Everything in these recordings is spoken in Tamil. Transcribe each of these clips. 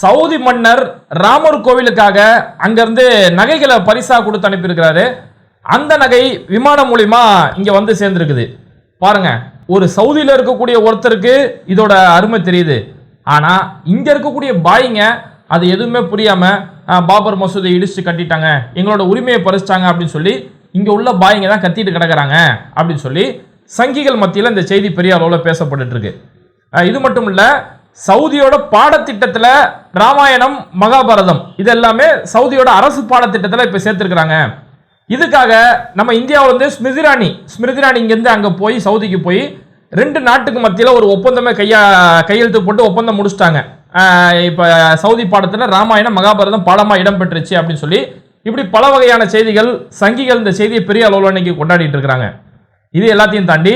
சவுதி மன்னர் ராமர் கோவிலுக்காக அங்கிருந்து நகைகளை பரிசாக கொடுத்து அனுப்பியிருக்கிறாரு. அந்த நகை விமானம் மூலிமா இங்கே வந்து சேர்ந்துருக்குது. பாருங்க ஒரு சவுதியில் இருக்கக்கூடிய ஒருத்தருக்கு இதோட அருமை தெரியுது. ஆனால் இங்கே இருக்கக்கூடிய பாய்ங்க அது எதுவுமே புரியாமல் பாபர் மசூதியை இடிச்சு கட்டிட்டாங்க. எங்களோட உரிமையை பறிச்சிட்டாங்க அப்படின்னு சொல்லி இங்கே உள்ள பாய்ங்க தான் கத்திட்டு கிடக்குறாங்க அப்படின்னு சொல்லி சங்கிகள் மத்தியில் இந்த செய்தி பெரிய அளவில் பேசப்பட்டுருக்கு இது மட்டும் இல்லை சவுதியோட பாடத்திட்டத்தில் ராமாயணம் மகாபாரதம் இது எல்லாமே சவுதியோட அரசு பாடத்திட்டத்தில் இப்போ சேர்த்துருக்குறாங்க. இதுக்காக நம்ம இந்தியா வந்து ஸ்மிருதி ராணி ஸ்மிருதி ராணி இங்கேருந்து அங்கே போய் சவுதிக்கு போய் ரெண்டு நாட்டுக்கு மத்தியில் ஒரு ஒப்பந்தமே கையா கையெழுத்து போட்டு ஒப்பந்தம் முடிச்சிட்டாங்க. இப்போ சவுதி பாடத்தில் ராமாயணம் மகாபாரதம் பாடமாக இடம்பெற்றுச்சு அப்படின்னு சொல்லி இப்படி பல வகையான செய்திகள் சங்கிகள் இந்த செய்தியை பெரிய அளவில் இன்னைக்கு கொண்டாடிட்டு இருக்கிறாங்க. இது எல்லாத்தையும் தாண்டி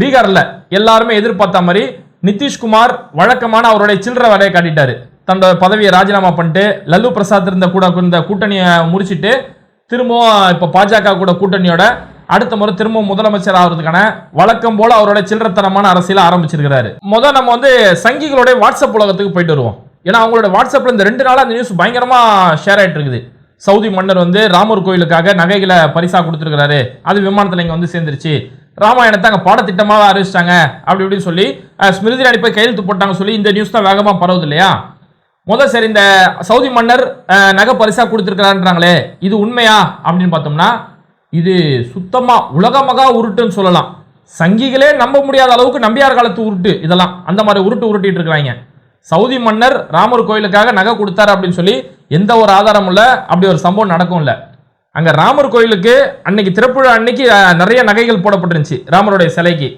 பீகாரில் எல்லாருமே எதிர்பார்த்த மாதிரி நிதிஷ்குமார் வழக்கமான அவருடைய சில்லற வேலையை காட்டிட்டாரு. தன்னோட பதவியை ராஜினாமா பண்ணிட்டு லல்லு பிரசாத் இருந்த கூட இந்த கூட்டணியை முடிச்சிட்டு திரும்பவும் இப்போ பாஜக கூட கூட்டணியோட அடுத்த முறை திரும்பவும் முதலமைச்சர் ஆகிறதுக்கான வழக்கம் போல அவரோட சில்லறத்தனமான அரசியலை ஆரம்பிச்சிருக்கிறாரு. முதல் நம்ம வந்து சங்கிகளுடைய வாட்ஸ்அப் உலகத்துக்கு போயிட்டு வருவோம். ஏன்னா அவங்களோட வாட்ஸ்அப்பில் இந்த ரெண்டு நாளாக அந்த நியூஸ் பயங்கரமாக ஷேர் ஆகிட்டு இருக்குது. சவுதி மன்னர் வந்து ராமர் கோயிலுக்காக நகைகளை பரிசாக கொடுத்துருக்கிறாரு. அது விமானத்தில் இங்கே வந்து சேர்ந்துருச்சு. ராமாயணத்தை அங்கே பாடத்திட்டமாக அறிவிச்சிட்டாங்க. அப்படி இப்படின்னு சொல்லி ஸ்மிருதி இரானி போய் கையெழுத்து போட்டாங்க சொல்லி இந்த நியூஸ் தான் வேகமாக பரவுது இல்லையா? முதல் சரி இந்த சவுதி மன்னர் நகை பரிசா கொடுத்துருக்கிறான்றாங்களே இது உண்மையா? அப்படின்னு பார்த்தோம்னா இது சுத்தமாக உலகமகா உருட்டுன்னு சொல்லலாம். சங்கிகளே நம்ப முடியாத அளவுக்கு நம்பியார் காலத்து உருட்டு இதெல்லாம். அந்த மாதிரி உருட்டு உருட்டிட்டு இருக்கிறாங்க. சவுதி மன்னர் ராமர் கோயிலுக்காக நகை கொடுத்தாரு அப்படின்னு சொல்லி எந்த ஒரு ஆதாரமும் இல்லை. அப்படி ஒரு சம்பவம் நடக்கும் இல்லை. அங்க ராமர் கோயிலுக்கு அன்னைக்கு திறப்புழா அன்னைக்கு நிறைய நகைகள் போடப்பட்டிருந்துச்சு ராமருடைய சிலைக்கு.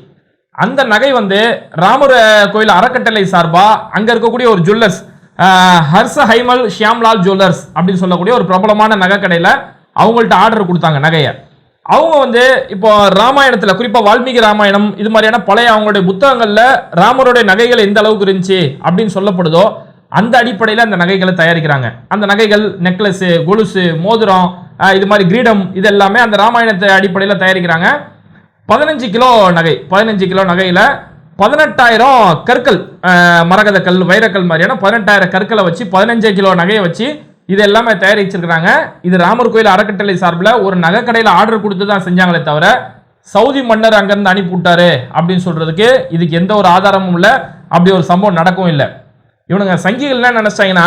அந்த நகை வந்து ராமர் கோயில் அறக்கட்டளை சார்பா அங்க இருக்கக்கூடிய ஒரு ஜுவல்லர்ஸ் ஹர்ஷ ஹைமல் ஷியாம்லால் ஜுவல்லர்ஸ் அப்படின்னு சொல்லக்கூடிய ஒரு பிரபலமான நகை அவங்கள்ட்ட ஆர்டர் கொடுத்தாங்க நகையை. அவங்க வந்து இப்போ ராமாயணத்துல குறிப்பா வால்மீகி ராமாயணம் இது மாதிரியான பழைய அவங்களுடைய புத்தகங்கள்ல ராமருடைய நகைகள் எந்த அளவுக்கு இருந்துச்சு அப்படின்னு சொல்லப்படுதோ அந்த அடிப்படையில் அந்த நகைகளை தயாரிக்கிறாங்க. அந்த நகைகள் நெக்லஸ் கொலுசு மோதிரம் இது மாதிரி கிரீடம் இது எல்லாமே அந்த ராமாயணத்தை அடிப்படையில் தயாரிக்கிறாங்க. பதினஞ்சு கிலோ நகை பதினஞ்சு கிலோ நகையில் பதினெட்டாயிரம் கற்கள் மரகத கல் வைரக்கல் மாதிரியான பதினெட்டாயிரம் கற்களை வச்சு பதினஞ்சு கிலோ நகையை வச்சு இது எல்லாமே தயாரிச்சிருக்கிறாங்க. இது ராமர் கோயில் அறக்கட்டளை சார்பில் ஒரு நகை கடையில் ஆர்டர் கொடுத்து தான் செஞ்சாங்களே தவிர சவுதி மன்னர் அங்கேருந்து அனுப்பிவிட்டாரு அப்படின்னு சொல்கிறதுக்கு இதுக்கு எந்த ஒரு ஆதாரமும் இல்லை. அப்படி ஒரு சம்பவம் நடக்கவும் இல்லை. இவனுங்க சங்கிகள் என்ன நினைச்சாங்கன்னா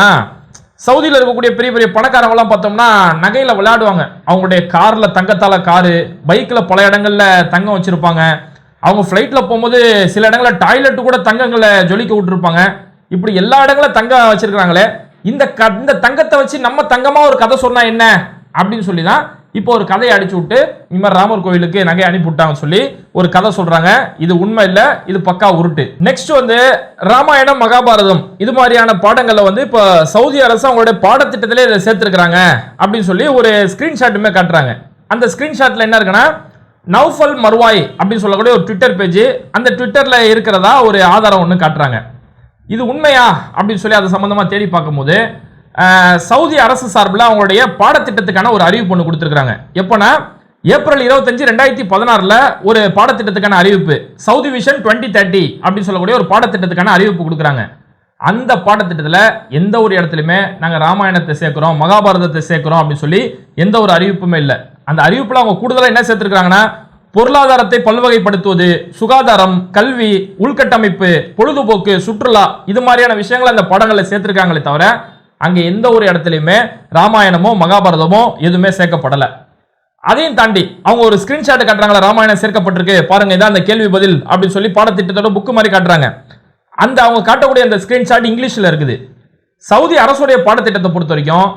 சவுதியில் இருக்கக்கூடிய பெரிய பெரிய பணக்காரங்களாம் பார்த்தோம்னா நகையில் விளையாடுவாங்க. அவங்களுடைய காரில் தங்கத்தால் காரு பைக்கில் பல இடங்களில் தங்கம் வச்சுருப்பாங்க. அவங்க ஃப்ளைட்டில் போகும்போது சில இடங்களில் டாய்லெட் கூட தங்கங்களை ஜொலிக்க விட்டுருப்பாங்க. இப்படி எல்லா இடங்களும் தங்கம் வச்சுருக்கிறாங்களே. இந்த க இந்த தங்கத்தை வச்சு நம்ம தங்கமாக ஒரு கதை சொன்னால் என்ன? அப்படின்னு சொல்லி தான் இப்போ ஒரு கதையை அடிச்சு விட்டு இந்த மாதிரி ராமர் கோயிலுக்கு நகை அனுப்பி விட்டாங்கன்னு சொல்லி ஒரு கதை சொல்றாங்க. இது உண்மை இல்லை இது பக்கா உருட்டு. நெக்ஸ்ட் வந்து ராமாயணம் மகாபாரதம். இது மாதிரியான பாடங்களை வந்து இப்போ சவுதி அரசு அவங்களுடைய பாடத்திட்டத்திலே இதை சேர்த்துருக்காங்க அப்படின்னு சொல்லி ஒரு ஸ்கிரீன்ஷாட்டுமே காட்டுறாங்க. அந்த ஸ்கிரீன்ஷாட்ல என்ன இருக்குன்னா நௌஃபல் மர்வாய் அப்படின்னு சொல்லக்கூடிய ஒரு ட்விட்டர் பேஜ் அந்த ட்விட்டர்ல இருக்கிறதா ஒரு ஆதாரம் ஒன்று காட்டுறாங்க. இது உண்மையா அப்படின்னு சொல்லி அது சம்பந்தமா தேடி பார்க்கும்போது சவுதி அரசு சார்பில் அவங்களுடைய பாடத்திட்டத்துக்கான ஒரு அறிவிப்பு ஒன்று கொடுத்துருக்காங்க எப்போனா ஏப்ரல் இருபத்தஞ்சு ரெண்டாயிரத்தி பதினாறில் ஒரு பாடத்திட்டத்துக்கான அறிவிப்பு சவுதி விஷன் டுவெண்ட்டி தேர்ட்டி அப்படின்னு சொல்லக்கூடிய ஒரு பாடத்திட்டத்துக்கான அறிவிப்பு கொடுக்குறாங்க. அந்த பாடத்திட்டத்தில் எந்த ஒரு இடத்துலையுமே நாங்கள் ராமாயணத்தை சேர்க்குறோம் மகாபாரதத்தை சேர்க்குறோம் அப்படின்னு சொல்லி எந்த ஒரு அறிவிப்புமே இல்லை. அந்த அறிவிப்பில் அவங்க கூடுதலாக என்ன சேர்த்துருக்காங்கன்னா பொருளாதாரத்தை பல்வகைப்படுத்துவது சுகாதாரம் கல்வி உள்கட்டமைப்பு பொழுதுபோக்கு சுற்றுலா இது மாதிரியான விஷயங்களை அந்த படங்களில் சேர்த்துருக்காங்களே தவிர அங்கே எந்த ஒரு இடத்துலையுமே ராமாயணமோ மகாபாரதமோ எதுவுமே சேர்க்கப்படலை. அதையும் தாண்டி அவங்க ஒரு ஸ்கிரீன்ஷாட் காட்டுறாங்களா ராமாயணம் சேர்க்கப்பட்டிருக்கு பாருங்க இதான் அந்த கேள்வி பதில் அப்படின்னு சொல்லி பாடத்திட்டத்தோட புக்கு மாதிரி காட்டுறாங்க. அந்த அவங்க காட்டக்கூடிய அந்த ஸ்கிரீன்ஷாட் இங்கிலீஷில் இருக்குது. சவுதி அரசுடைய பாடத்திட்டத்தை பொறுத்த வரைக்கும்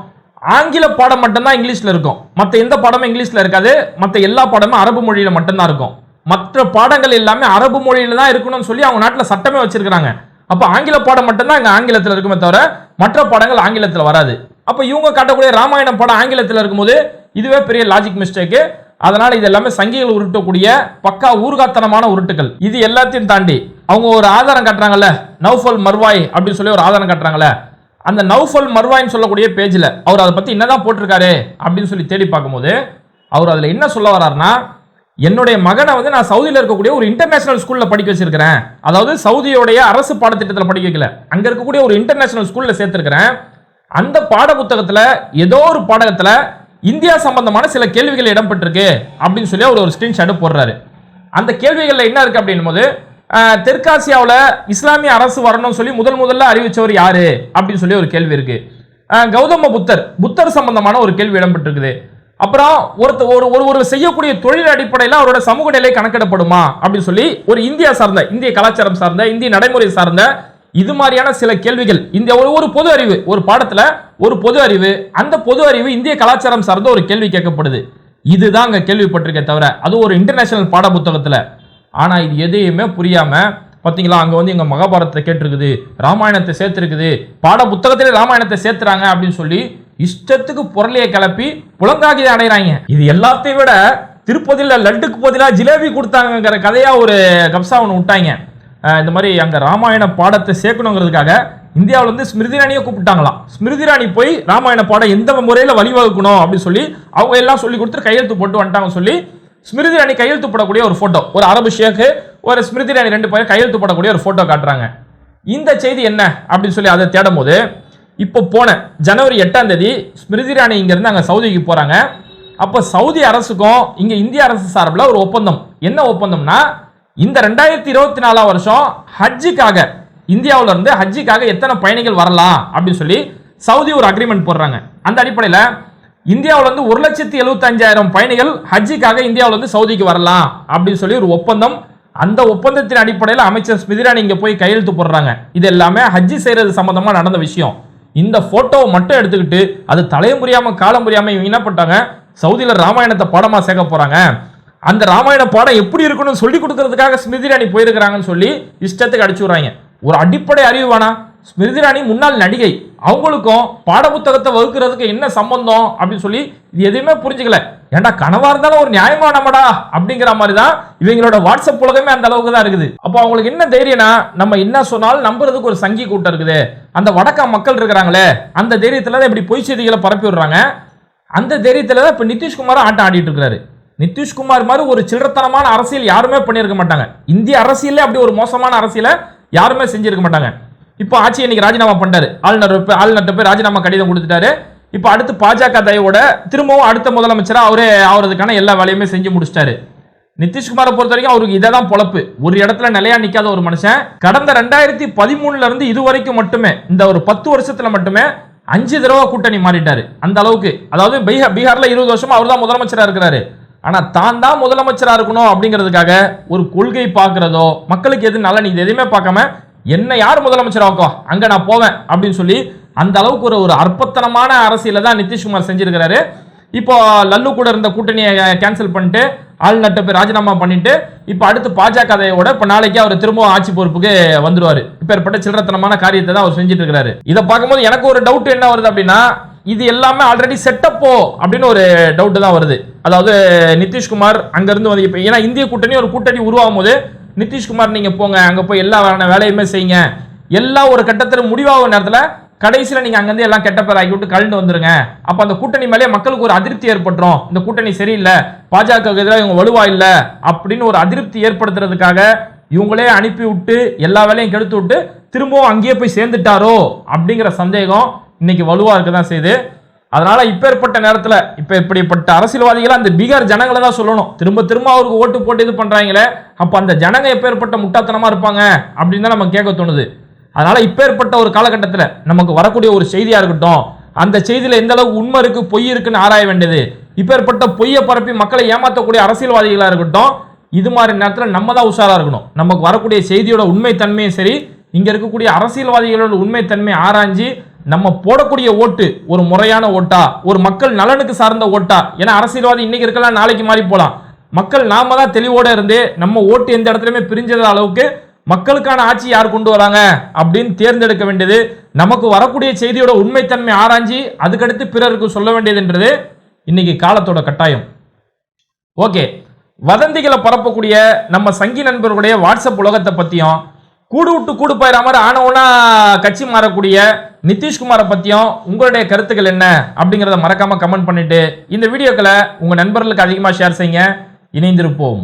ஆங்கில பாடம் மட்டும்தான் இங்கிலீஷில் இருக்கும். மற்ற எந்த பாடமும் இங்கிலீஷில் இருக்காது. மற்ற எல்லா பாடமும் அரபு மொழியில் மட்டும்தான் இருக்கும். மற்ற பாடங்கள் எல்லாமே அரபு மொழியில் தான் இருக்கணும்னு சொல்லி அவங்க நாட்டில் சட்டமே வச்சிருக்கிறாங்க. அப்போ ஆங்கில பாடம் மட்டும்தான் அங்கே ஆங்கிலத்தில் இருக்குமே தவிர மற்ற பாடங்கள் ஆங்கிலத்தில் வராது. அப்போ இவங்க காட்டக்கூடிய ராமாயணம் படம் ஆங்கிலத்தில் இருக்கும்போது இதுவே பெரிய லாஜிக் மிஸ்டேக்கு அதனால் இது எல்லாமே சங்கிகள் உருட்டக்கூடிய பக்கா ஊர்காத்தனமான உருட்டுகள் இது எல்லாத்தையும் தாண்டி அவங்க ஒரு ஆதாரம் காட்டுறாங்கல்ல நௌஃபல் மர்வாய் அப்படின்னு சொல்லி ஒரு ஆதாரம் காட்டுறாங்கல்ல அந்த நௌஃபல் மர்வாய்ன்னு சொல்லக்கூடிய பேஜில் அவர் அதை பற்றி என்னதான் போட்டிருக்காரு அப்படின்னு சொல்லி தேடி பார்க்கும்போது அவர் அதில் என்ன சொல்ல வர்றாருன்னா என்னுடைய மகனை வந்து நான் சவுதியில் இருக்கக்கூடிய ஒரு இன்டர்நேஷனல் ஸ்கூலில் படிக்க வச்சிருக்கிறேன். அதாவது சவுதியோடைய அரசு பாடத்திட்டத்தில் படிக்க வைக்கல. அங்கே இருக்கக்கூடிய ஒரு இன்டர்நேஷனல் ஸ்கூலில் சேர்த்துருக்கிறேன். அந்த பாட புத்தகத்தில் ஏதோ ஒரு பாடகத்தில் இந்தியா சம்பந்தமான சில கேள்விகள் இடம்பெற்றிருக்கு அப்படின்னு சொல்லி அவர் ஒரு ஸ்கிரீன்ஷாட் போடுறாரு. அந்த கேள்விகளில் என்ன இருக்கு அப்படின்னும் போது தெற்காசியாவில் இஸ்லாமிய அரசு வரணும்னு சொல்லி முதல் முதல்ல அறிவிச்சவர் யாரு? அப்படின்னு சொல்லி ஒரு கேள்வி இருக்கு. கௌதம புத்தர். புத்தர் சம்பந்தமான ஒரு கேள்வி இடம்பெற்றிருக்குது. அப்புறம் ஒருத்த ஒரு ஒரு ஒரு செய்யக்கூடிய தொழில் அடிப்படையில் அவரோட சமூக நிலை கணக்கிடப்படுமா? அப்படின்னு சொல்லி ஒரு இந்தியா சார்ந்த இந்திய கலாச்சாரம் சார்ந்த இந்திய நடைமுறை சார்ந்த இது மாதிரியான சில கேள்விகள். இந்த ஒரு ஒரு பொது அறிவு ஒரு பாடத்தில் ஒரு பொது அறிவு அந்த பொது அறிவு இந்திய கலாச்சாரம் சார்ந்த ஒரு கேள்வி கேட்கப்படுது. இதுதான் அங்கே கேள்விப்பட்டிருக்கே தவிர அது ஒரு இன்டர்நேஷனல் பாட புத்தகத்தில் ஆனால் இது எதையுமே புரியாமல் பார்த்தீங்களா அங்கே வந்து எங்கள் மகாபாரதத்தை கேட்டிருக்குது ராமாயணத்தை சேர்த்துருக்குது பாட புத்தகத்திலே ராமாயணத்தை சேர்த்துறாங்க அப்படின்னு சொல்லி இஷ்டத்துக்கு பொருளையை கிளப்பி புலங்காகிதை அடைகிறாங்க இது எல்லாத்தையும் விட திருப்பதியில் லட்டுக்கு பதிலாக ஜிலேபி கொடுத்தாங்கங்கிற கதையாக ஒரு கப்சா ஒன்று விட்டாங்க. இந்த மாதிரி அங்கே ராமாயண பாடத்தை சேர்க்கணுங்கிறதுக்காக இந்தியாவில் வந்து ஸ்மிருதி ராணியை கூப்பிட்டாங்களாம். ஸ்மிருதி ராணி போய் ராமாயண பாடம் எந்த முறையில் வழிவகுக்கணும் அப்படின்னு சொல்லி அவங்க எல்லாம் சொல்லி கொடுத்து கையெழுத்து போட்டு வந்துட்டாங்க சொல்லி ஸ்மிருதி ராணி கையெழுத்து போடக்கூடிய ஒரு ஃபோட்டோ ஒரு அரபு ஷேக்கு ஒரு ஸ்மிருதி ராணி ரெண்டு பேரும் கையெழுத்து போடக்கூடிய ஒரு ஃபோட்டோ காட்டுறாங்க. இந்த செய்தி என்ன? அப்படின்னு சொல்லி அதை தேடும் போது இப்போ போன ஜனவரி எட்டாம் தேதி ஸ்மிருதி ராணி இங்கேருந்து அங்கே சவுதிக்கு போகிறாங்க அப்போ சவுதி அரசுக்கும் இங்கே இந்திய அரசு சார்பில் ஒரு ஒப்பந்தம். என்ன ஒப்பந்தம்னா இந்த ரெண்டாயிரத்தி இருபத்தி நாலாம் வருஷம் ஹஜ்ஜிக்காக இந்தியாவிலேருந்து ஹஜ்ஜிக்காக எத்தனை பயணிகள் வரலாம் அப்படின்னு சொல்லி சவுதி ஒரு அக்ரிமெண்ட் போடுறாங்க. அந்த அடிப்படையில் இந்தியாவிலேருந்து ஒரு லட்சத்தி எழுபத்தஞ்சாயிரம் பயணிகள் ஹஜ்ஜிக்காக இந்தியாவிலேருந்து சவுதிக்கு வரலாம் அப்படின்னு சொல்லி ஒரு ஒப்பந்தம். அந்த ஒப்பந்தத்தின் அடிப்படையில் அமைச்சர் ஸ்மிதிராணி இங்கே போய் கையெழுத்து போடுறாங்க. இது எல்லாமே ஹஜ்ஜி செய்கிறது சம்மந்தமாக நடந்த விஷயம். இந்த ஃபோட்டோவை மட்டும் எடுத்துக்கிட்டு அது தலைய புரியாமல் காலம் புரியாமல் இவங்க என்ன பண்ணிட்டாங்க? சவுதியில் ராமாயணத்தை பாடமாக சேர்க்க போகிறாங்க அந்த ராமாயண பாடம் எப்படி இருக்கணும்னு சொல்லி கொடுக்கறதுக்காக ஸ்மிருதி ராணி போயிருக்கிறாங்கன்னு சொல்லி இஷ்டத்துக்கு அடிச்சு விட்றாங்க. ஒரு அடிப்படை அறிவு வேணா ஸ்மிருதி ராணி முன்னாள் நடிகை. அவங்களுக்கும் பாடப்புத்தகத்தை வகுக்கிறதுக்கு என்ன சம்பந்தம் அப்படின்னு சொல்லி இது எதுவுமே புரிஞ்சுக்கல. ஏன்டா கனவா இருந்தாலும் ஒரு நியாயமா நம்மடா அப்படிங்கிற மாதிரி தான் இவங்களோட வாட்ஸ்அப் உலகமே அந்த அளவுக்கு தான் இருக்குது. அப்போ அவங்களுக்கு என்ன தைரியம்னா நம்ம என்ன சொன்னாலும் நம்புறதுக்கு ஒரு சங்கி கூட்டம் இருக்குது. அந்த வடக்கா மக்கள் இருக்கிறாங்களே அந்த தைரியத்தில் தான் இப்படி பொய் செய்திகளை பரப்பி விடுறாங்க. அந்த தைரியத்தில் தான் இப்போ நிதிஷ்குமார் ஆட்டம் ஆடிட்டு இருக்கிறாரு. நிதிஷ்குமார் மாதிரி ஒரு சில்லறத்தனமான அரசியல் யாருமே பண்ணியிருக்க மாட்டாங்க. இந்திய அரசியலே அப்படி ஒரு மோசமான அரசியலை யாருமே செஞ்சிருக்க மாட்டாங்க. இப்போ ஆட்சி இன்னைக்கு ராஜினாமா பண்ணிட்டாரு. ஆளுநர் போய் ஆளுநர்கிட்ட போய் ராஜினாமா கடிதம் கொடுத்துட்டாரு. இப்போ அடுத்து பாஜக தயவோட திரும்பவும் அடுத்த முதலமைச்சரா அவரே ஆகிறதுக்கான எல்லா வேலையுமே செஞ்சு முடிச்சிட்டாரு. நிதிஷ்குமாரை பொறுத்த வரைக்கும் அவருக்கு இதை தான் பொழப்பு. ஒரு இடத்துல நிலையா நிக்காத ஒரு மனுஷன். கடந்த ரெண்டாயிரத்தி பதிமூணுல இருந்து இது வரைக்கும் மட்டுமே இந்த ஒரு பத்து வருஷத்துல மட்டுமே அஞ்சு தடவை கூட்டணி மாறிட்டாரு. அந்த அளவுக்கு. அதாவது பீகார் பீகார்ல இருபது வருஷமா அவர் தான் முதலமைச்சரா இருக்கிறாரு. ஆனா தான் தான் முதலமைச்சரா இருக்கணும் அப்படிங்கிறதுக்காக ஒரு கொள்கை பார்க்கறதோ மக்களுக்கு எது நல்ல இது எதுவுமே பார்க்காம என்ன யார் முதலமைச்சராக்கோ அங்க நான் போவேன் அப்படின்னு சொல்லி அந்த அளவுக்கு ஒரு ஒரு அற்பத்தனமான அரசியலை தான் நிதிஷ்குமார் செஞ்சிருக்கிறாரு. இப்போ லல்லு கூட இருந்த கூட்டணியை கேன்சல் பண்ணிட்டு ஆளுநர்கிட்ட போய் ராஜினாமா பண்ணிட்டு இப்போ அடுத்து பாஜக கதையோட இப்போ நாளைக்கு அவர் திரும்பவும் ஆட்சி பொறுப்புக்கு வந்துருவாரு. இப்போ ஏற்பட்ட சில்லறத்தனமான காரியத்தை தான் அவர் செஞ்சுட்டு இருக்கிறாரு. இதை பார்க்கும்போது எனக்கு ஒரு டவுட் என்ன வருது அப்படின்னா இது எல்லாமே ஆல்ரெடி செட்டப்போ அப்படின்னு ஒரு டவுட்டு தான் வருது. அதாவது நிதிஷ்குமார் அங்கேருந்து வந்து இப்போ ஏன்னா இந்திய கூட்டணி ஒரு கூட்டணி உருவாகும் போது நிதிஷ்குமார் நீங்கள் போங்க அங்கே போய் எல்லா வேலையுமே செய்யுங்க. எல்லா ஒரு கட்டத்தில் முடிவாகும் நேரத்தில் கடைசியில் நீங்கள் அங்கேருந்து எல்லாம் கெட்ட பேர் விட்டு கலந்து வந்துருங்க. அப்போ அந்த கூட்டணி மேலே மக்களுக்கு ஒரு அதிருப்தி ஏற்பட்டுரும். இந்த கூட்டணி சரியில்லை பாஜக எதிராக இவங்க வலுவா இல்லை அப்படின்னு ஒரு அதிருப்தி ஏற்படுத்துறதுக்காக இவங்களே அனுப்பி விட்டு எல்லா வேலையும் கெடுத்து விட்டு திரும்பவும் அங்கேயே போய் சேர்ந்துட்டாரோ அப்படிங்கிற சந்தேகம் இன்னைக்கு வலுவா இருக்க தான் செய்யுது. அதனால இப்பேற்பட்ட நேரத்துல இப்ப இப்படிப்பட்ட அரசியல்வாதிகளை அந்த பீகார் ஜனங்களை தான் சொல்லணும். திரும்ப திரும்ப அவருக்கு ஓட்டு போட்டு இது பண்றாங்களே அப்ப அந்த ஜனங்க எப்பேற்பட்ட முட்டாத்தனமா இருப்பாங்க அப்படின்னு தான் நம்ம கேட்க தோணுது. அதனால இப்பேற்பட்ட ஒரு காலகட்டத்துல நமக்கு வரக்கூடிய ஒரு செய்தியா இருக்கட்டும் அந்த செய்தியில எந்த அளவுக்கு உண்மை இருக்கு பொய் இருக்குன்னு ஆராய வேண்டியது. இப்பேற்பட்ட பொய்யை பரப்பி மக்களை ஏமாற்றக்கூடிய அரசியல்வாதிகளா இருக்கட்டும் இது மாதிரி நேரத்தில் நம்ம தான் உஷாரா இருக்கணும். நமக்கு வரக்கூடிய செய்தியோட உண்மைத்தன்மையும் சரி இங்க இருக்கக்கூடிய அரசியல்வாதிகளோட உண்மைத்தன்மையை ஆராய்ஞ்சு நம்ம போடக்கூடிய ஓட்டு ஒரு முறையான ஓட்டா? ஒரு மக்கள் நலனுக்கு சார்ந்த ஓட்டா? ஏன்னா அரசியல்வாதி இன்னைக்கு இருக்கலாம் நாளைக்கு மாறி போகலாம் மக்கள் நாம தான் தெளிவோட இருந்து நம்ம ஓட்டு எந்த இடத்துலயுமே பிரிஞ்சத அளவுக்கு மக்களுக்கான ஆட்சி யார் கொண்டு வராங்க அப்படின்னு தேர்ந்தெடுக்க வேண்டியது நமக்கு வரக்கூடிய செய்தியோட உண்மைத்தன்மை ஆராய்ஞ்சி அதுக்கடுத்து பிறருக்கு சொல்ல வேண்டியதுன்றது இன்னைக்கு காலத்தோட கட்டாயம். ஓகே. வதந்திகளை பரப்பக்கூடிய நம்ம சங்கி நண்பர்களுடைய வாட்ஸ்அப் உலகத்தை பற்றியும் கூடு விட்டு கூடு போயிடற மாதிரி ஆனவனா கட்சி மாறக்கூடிய நிதிஷ்குமாரை பற்றியும் உங்களுடைய கருத்துக்கள் என்ன அப்படிங்கிறத மறக்காமல் கமெண்ட் பண்ணிட்டு இந்த வீடியோக்களை உங்கள் நண்பர்களுக்கு அதிகமாக ஷேர் செய்யுங்க. இணைந்திருப்போம்.